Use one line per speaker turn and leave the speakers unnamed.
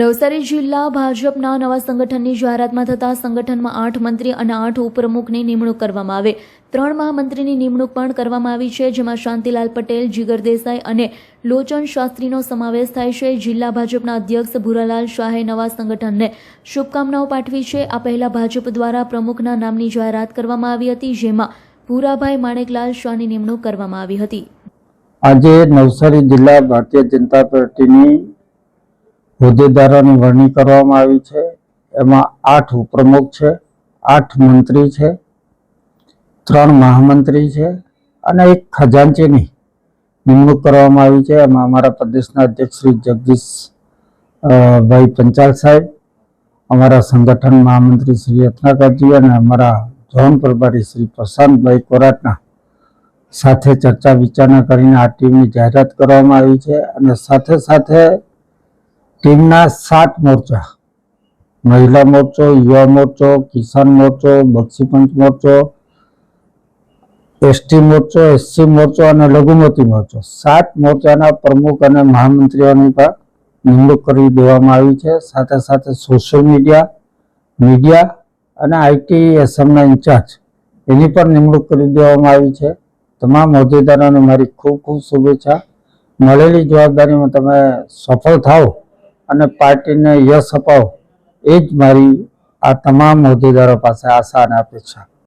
નવસારી જિલ્લા ભાજપના નવા સંગઠનની જાહેરાતમાં થતા સંગઠનમાં આઠ મંત્રી અને આઠ ઉપપ્રમુખની નિમણૂક કરવામાં આવે. ત્રણ મહામંત્રીની નિમણૂક પણ કરવામાં આવી છે, જેમાં શાંતિલાલ પટેલ, જીગર દેસાઈ અને લોચન શાસ્ત્રીનો સમાવેશ થાય છે. જિલ્લા ભાજપના અધ્યક્ષ ભૂરાલાલ શાહે નવા સંગઠનને શુભકામનાઓ પાઠવી છે. આ પહેલા ભાજપ દ્વારા પ્રમુખના નામની જાહેરાત કરવામાં આવી હતી, જેમાં ભૂરાભાઈ માણેકલાલ શાહની નિમણૂક કરવામાં આવી હતી.
આજે નવસારી જિલ્લા ભારતીય જનતા પાર્ટીની હોદ્દેદારોની વરણી કરવામાં આવી છે. એમાં આઠ ઉપપ્રમુખ છે, આઠ મંત્રી છે, ત્રણ મહામંત્રી છે અને એક ખજાનચીની નિમણૂક કરવામાં આવી છે. એમાં અમારા પ્રદેશના અધ્યક્ષ શ્રી જગદીશ ભાઈ પંચાલ સાહેબ, અમારા સંગઠન મહામંત્રી શ્રી રત્નાકરજી અને અમારા ઝોન પ્રભારી શ્રી પ્રશાંતભાઈ કોરાટના સાથે ચર્ચા વિચારણા કરીને આ ટીમની જાહેરાત કરવામાં આવી છે અને સાથે સાથે ટીમના સાત મોરચા. મહિલા મોરચો, યુવા મોરચો, કિસાન મોરચો, બક્ષીપંચ મોરચો, એસટી મોરચો, એસસી મોરચો અને લઘુમતી મોરચો. સાત મોરચાના પ્રમુખ અને મહામંત્રીઓની પણ નિમણૂક કરી દેવામાં આવી છે. સાથે સાથે સોશિયલ મીડિયા મીડિયા અને આઈટી એસએમના ઇન્ચાર્જ એની પણ નિમણૂક કરી દેવામાં આવી છે. તમામ હોદ્દેદારોને મારી ખૂબ ખૂબ શુભેચ્છા. મળેલી જવાબદારીમાં તમે સફળ થાઓ. અને પાર્ટીને યશ અપાવો. એ જ મારી આ તમામ હોદ્દેદારો પાસે આશા અને અપેક્ષા.